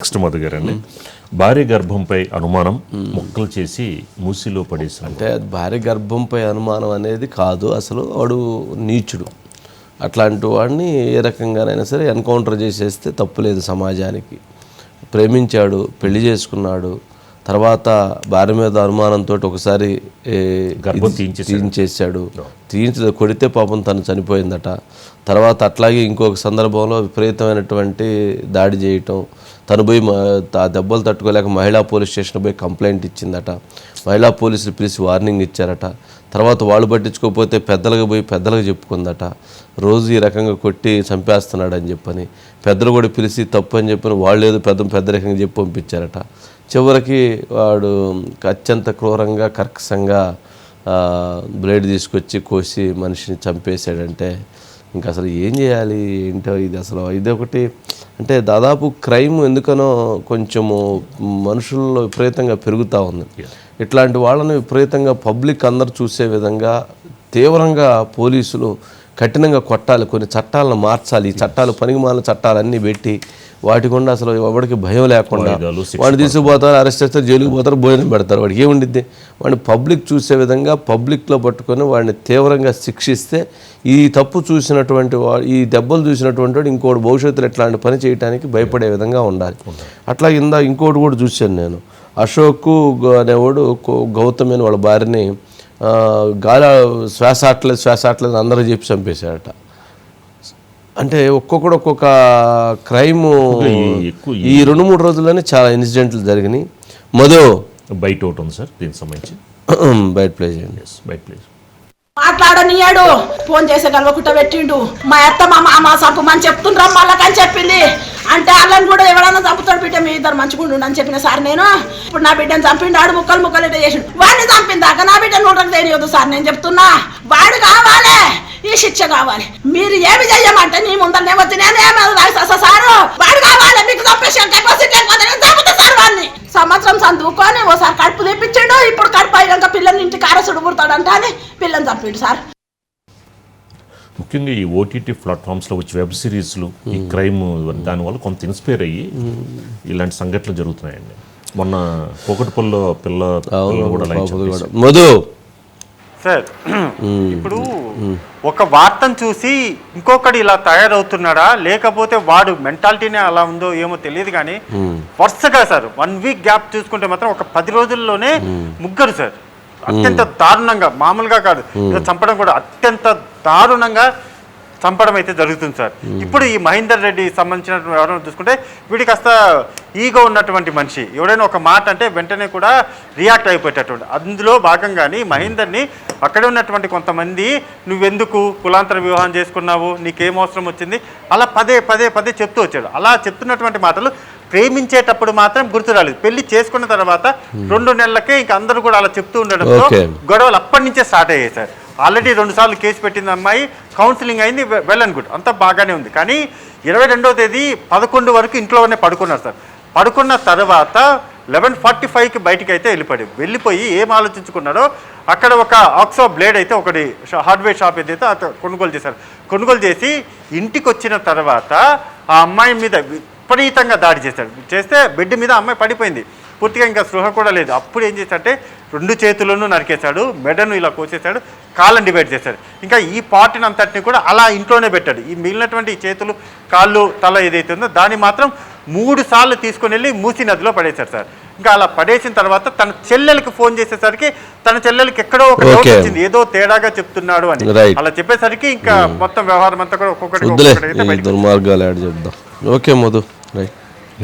Next Madhu గారండి. భార్య గర్భంపై అనుమానం మొక్కలు చేసి మూసిలో పడేసిన అంటే అది భార్య గర్భంపై అనుమానం అనేది కాదు అసలు వాడు నీచుడు. అట్లాంటి వాడిని ఏ రకంగానైనా సరే ఎన్కౌంటర్ చేసేస్తే తప్పు లేదు సమాజానికి. ప్రేమించాడు పెళ్ళి చేసుకున్నాడు తర్వాత భార్య మీద అనుమానంతో ఒకసారి. తీయించేశాడు. తీయించి కొడితే పాపం తను చనిపోయిందట. తర్వాత అట్లాగే ఇంకొక సందర్భంలో విపరీతమైనటువంటి దాడి చేయటం. తను పోయి ఆ దెబ్బలు తట్టుకోలేక మహిళా పోలీస్ స్టేషన్ పోయి కంప్లైంట్ ఇచ్చిందట. మహిళా పోలీసులు పిలిచి వార్నింగ్ ఇచ్చారట. తర్వాత వాళ్ళు పట్టించుకోకపోతే పెద్దలకు పోయి పెద్దలకు చెప్పుకుందట. రోజు ఈ రకంగా కొట్టి చంపేస్తున్నాడు అని చెప్పని. పెద్దలు కూడా పిలిచి తప్పు అని చెప్పని వాళ్ళు ఏదో పెద్ద పెద్ద రకంగా చెప్పి పంపించారట. చివరికి వాడు అత్యంత క్రూరంగా కర్కశంగా ఆ, బ్లేడ్ తీసుకొచ్చి కోసి మనిషిని చంపేశాడంటే ఇంకా అసలు ఏం చేయాలి? ఏంటో ఇది అసలు ఇది ఒకటి అంటే దాదాపు క్రైమ్ ఎందుకనో కొంచెము మనుషుల్లో విపరీతంగా పెరుగుతూ ఉంది. ఇట్లాంటి వాళ్ళని విపరీతంగా పబ్లిక్ అందరు చూసే విధంగా తీవ్రంగా పోలీసులు కఠినంగా కొట్టాలి. కొన్ని చట్టాలను మార్చాలి. ఈ చట్టాలు పనికిమాలిన చట్టాలన్నీ పెట్టి వాటి గుండా అసలు ఎవరికి భయం లేకుండా వాడిని తీసుకుపోతారు అరెస్ట్ చేస్తారు జైలుకి పోతారు భోజనం పెడతారు. వాడికి ఏముండిద్ది? వాడిని పబ్లిక్ చూసే విధంగా పబ్లిక్లో పట్టుకొని వాడిని తీవ్రంగా శిక్షిస్తే ఈ తప్పు చూసినటువంటి ఈ దెబ్బలు చూసినటువంటి వాడు ఇంకోటి భవిష్యత్తులో ఇట్లాంటి పని చేయడానికి భయపడే విధంగా ఉండాలి. అట్లా ఇందా ఇంకోటి కూడా చూశాను నేను. అశోక్ అనేవాడు గౌతమ్ అని వాళ్ళ భార్యని గాలి శ్వాస ఆటలేదు శ్వాస ఆటలేదు అందరూ చెప్పి చంపేశాడట. అంటే ఒక్కొక్కడు ఒక్కొక్క క్రైమ్ ఈ రెండు మూడు రోజుల్లోనే చాలా ఇన్సిడెంట్లు జరిగినాయి. మధు. బయట ఒకటి ఉంది సార్ దీనికి సంబంధించి. బయట ప్లే చేయండి. బయట ప్లీజ్ మాట్లాడనియాడు. ఫోన్ చేసే గలవకుట్ట పెట్టిండు. మా అత్త మా మామ చంపమని చెప్తుండ్రా మళ్ళకని చెప్పింది. అంటే వాళ్ళని కూడా ఎవడన్నా చంపుతాడు బిడ్డ మీ ఇద్దరు మంచిగుండు అని చెప్పిన సార్ నేను. ఇప్పుడు నా బిడ్డను చంపిండు ఆడు ముక్కలు ముక్కలు ఇట్లా చేసిండు. వాడిని చంపిందాక నా బిడ్డ నూటకు తెలియదు సార్ నేను చెప్తున్నా. వాడు కావాలి. ఈ శిక్ష కావాలి. మీరు ఏమి చెయ్యమంటే నీ ముందరనే వచ్చి నేనేమో సారు వాడు కావాలి మీకు చంపేసి చంపుతా సార్ వాడిని. సంవత్సరం చదువుకొని ఓసారి కడుపు తెప్పించాడు ఇప్పుడు కడుపు అయ్యాక పిల్లల్ని ఇంటికి అరసుడు పుడతాడంట అని పిల్లని చంపిండు సార్. ముఖ్యంగా ఈ ఓటీటీ ప్లాట్ఫామ్స్లో వచ్చే వెబ్ సిరీస్లు ఈ క్రైమ్ దానివల్ల కొంత ఇన్స్పైర్ అయ్యి ఇలాంటి సంఘటనలు జరుగుతున్నాయండి. మొన్న కోకటిపల్లిలో పిల్ల పిల్లని. మధు! సార్ ఇప్పుడు ఒక వార్తను చూసి ఇంకొకడు ఇలా తయారవుతున్నాడా? లేకపోతే వాడు మెంటాలిటీనే అలా ఉందో ఏమో తెలియదు కానీ వరుసగా సార్ వన్ వీక్ గ్యాప్ చూసుకుంటే మాత్రం ఒక పది రోజుల్లోనే ముగ్గురు సార్. అత్యంత దారుణంగా మామూలుగా కాదు చంపడం కూడా అత్యంత దారుణంగా చంపడం అయితే జరుగుతుంది సార్. ఇప్పుడు ఈ మహేందర్ రెడ్డి సంబంధించిన ఎవరైనా చూసుకుంటే వీడి కాస్త ఈగో ఉన్నటువంటి మనిషి. ఎవడైనా ఒక మాట అంటే వెంటనే కూడా రియాక్ట్ అయిపోయేటటువంటి. అందులో భాగంగాని మహేందర్ని అక్కడే ఉన్నటువంటి కొంతమంది నువ్వెందుకు కులాంతర వివాహం చేసుకున్నావు? నీకేం అవసరం వచ్చింది? అలా పదే పదే పదే చెప్తూ వచ్చాడు. అలా చెప్తున్నటువంటి మాటలు ప్రేమించేటప్పుడు మాత్రం గుర్తు రాలేదు. పెళ్ళి చేసుకున్న తర్వాత రెండు నెలలకే ఇంక అందరూ కూడా అలా చెప్తూ ఉండడంతో. గొడవలు అప్పటి నుంచే స్టార్ట్ అయ్యాయి సార్. ఆల్రెడీ రెండుసార్లు కేసు పెట్టింది అమ్మాయి కౌన్సిలింగ్ అయింది వెల్ అండ్ గుడ్ అంతా బాగానే ఉంది. కానీ ఇరవై రెండవ తేదీ పదకొండు వరకు ఇంట్లోనే పడుకున్నారు సార్. పడుకున్న తర్వాత లెవెన్ ఫార్టీ ఫైవ్కి బయటికి అయితే వెళ్ళిపోయి వెళ్ళిపోయి ఏం ఆలోచించుకున్నారో అక్కడ ఒక ఆక్సో బ్లేడ్ అయితే ఒకటి హార్డ్వేర్ షాప్ ఏదైతే కొనుగోలు చేశారు. కొనుగోలు చేసి ఇంటికి వచ్చిన తర్వాత ఆ అమ్మాయి మీద విపరీతంగా దాడి చేశాడు. చేస్తే బెడ్ మీద అమ్మాయి పడిపోయింది. పూర్తిగా ఇంకా స్పృహ కూడా లేదు. అప్పుడు ఏం చేశారంటే రెండు చేతులను నరికేశాడు మెడను ఇలా కోసేశాడు కాళ్ళని డివైడ్ చేశాడు. ఇంకా ఈ పార్టీని అంతటిని కూడా అలా ఇంట్లోనే పెట్టాడు. ఈ మిగిలినటువంటి చేతులు కాళ్ళు తల ఏదైతే ఉందో దాన్ని మాత్రం మూడు సార్లు తీసుకొని వెళ్ళి మూసి nadiలో పడేశాడు సార్. ఇంకా అలా పడేసిన తర్వాత తన చెల్లెలకి ఫోన్ చేసేసరికి తన చెల్లెలకి ఎక్కడో ఒక డౌట్. వచ్చింది. ఏదో తేడాగా చెప్తున్నాడు అని. అలా చెప్పేసరికి ఇంకా మొత్తం వ్యవహారం అంతా కూడా ఒక్కొక్కటి ఓకే మధు. రైట్